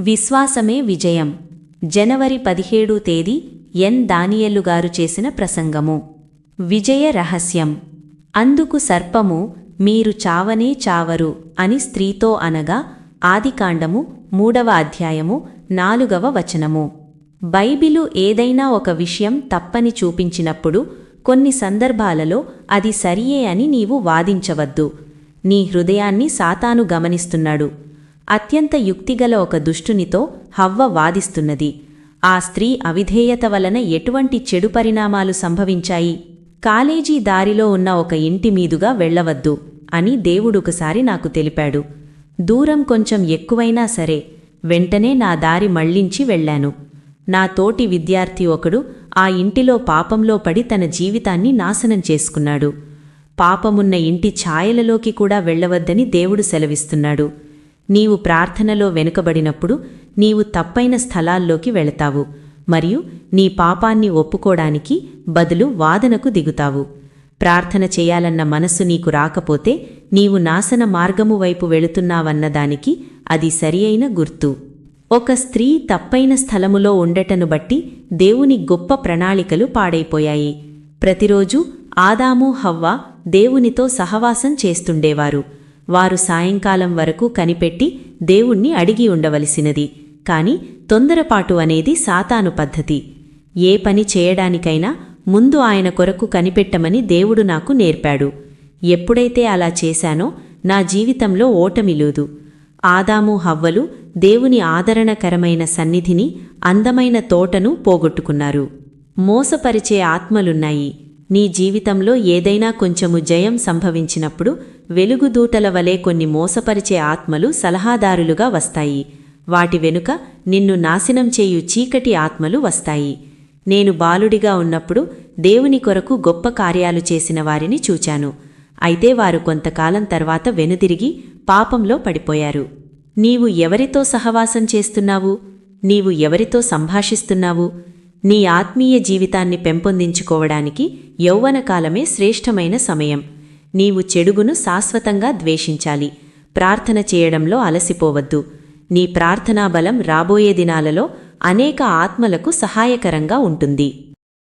విశ్వాసమే విజయం. జనవరి పదిహేడు తేదీ ఎన్. దానియల్లు గారు చేసిన ప్రసంగము. విజయ రహస్యం. అందుకు సర్పము మీరు చావనే చావరు అని స్త్రీతో అనగా ఆదికాండము మూడవ అధ్యాయము నాలుగవ వచనము. బైబిలు ఏదైనా ఒక విషయం తప్పని చూపించినప్పుడు కొన్ని సందర్భాలలో అది సరియే అని నీవు వాదించవద్దు. నీ హృదయాన్ని సాతాను గమనిస్తున్నాడు. అత్యంత యుక్తిగల ఒక దుష్టునితో హవ్వ వాదిస్తున్నది. ఆ స్త్రీ అవిధేయత వలన ఎటువంటి చెడు పరిణామాలు సంభవించాయి? కాలేజీ దారిలో ఉన్న ఒక ఇంటి మీదుగా వెళ్ళవద్దు అని దేవుడొకసారి నాకు తెలిపాడు. దూరం కొంచెం ఎక్కువైనా సరే వెంటనే నా దారి మళ్ళించి వెళ్ళాను. నా తోటి విద్యార్థి ఒకడు ఆ ఇంటిలో పాపంలో పడి తన జీవితాన్ని నాశనం చేసుకున్నాడు. పాపమున్న ఇంటి ఛాయలలోకి కూడా వెళ్ళవద్దని దేవుడు సెలవిస్తున్నాడు. నీవు ప్రార్థనలో వెనుకబడినప్పుడు నీవు తప్పైన స్థలాల్లోకి వెళతావు మరియు నీ పాపాన్ని ఒప్పుకోడానికి బదులు వాదనకు దిగుతావు. ప్రార్థన చేయాలన్న మనస్సు నీకు రాకపోతే నీవు నాశన మార్గము వైపు వెళుతున్నావన్నదానికి అది సరియైన గుర్తు. ఒక స్త్రీ తప్పైన స్థలములో ఉండటను బట్టి దేవుని గొప్ప ప్రణాళికలు పాడైపోయాయి. ప్రతిరోజు ఆదాము హవ్వ దేవునితో సహవాసం చేస్తుండేవారు. వారు సాయంకాలం వరకు కనిపెట్టి దేవుణ్ణి అడిగి ఉండవలసినది. కాని తొందరపాటు అనేది సాతాను పద్ధతి. ఏ పని చేయడానికైనా ముందు ఆయన కొరకు కనిపెట్టమని దేవుడు నాకు నేర్పాడు. ఎప్పుడైతే అలా చేశానో నా జీవితంలో ఓటమిలేదు ఆదాము హవ్వలు దేవుని ఆదరణకరమైన సన్నిధిని అందమైన తోటను పోగొట్టుకున్నారు. మోసపరిచే ఆత్మలున్నాయి. నీ జీవితంలో ఏదైనా కొంచెము జయం సంభవించినప్పుడు వెలుగుదూటల వలె కొన్ని మోసపరిచే ఆత్మలు సలహాదారులుగా వస్తాయి. వాటి వెనుక నిన్ను నాశనం చేయు చీకటి ఆత్మలు వస్తాయి. నేను బాలుడిగా ఉన్నప్పుడు దేవుని కొరకు గొప్ప కార్యాలు చేసిన వారిని చూచాను. అయితే వారు కొంతకాలం తర్వాత వెనుదిరిగి పాపంలో పడిపోయారు. నీవు ఎవరితో సహవాసం చేస్తున్నావు? నీవు ఎవరితో సంభాషిస్తున్నావు? నీ ఆత్మీయ జీవితాన్ని పెంపొందించుకోవడానికి యౌవనకాలమే శ్రేష్టమైన సమయం. నీవు చెడుగును శాశ్వతంగా ద్వేషించాలి. ప్రార్థన చేయడంలో అలసిపోవద్దు. నీ ప్రార్థనాబలం రాబోయే దినాలలో అనేక ఆత్మలకు సహాయకరంగా ఉంటుంది.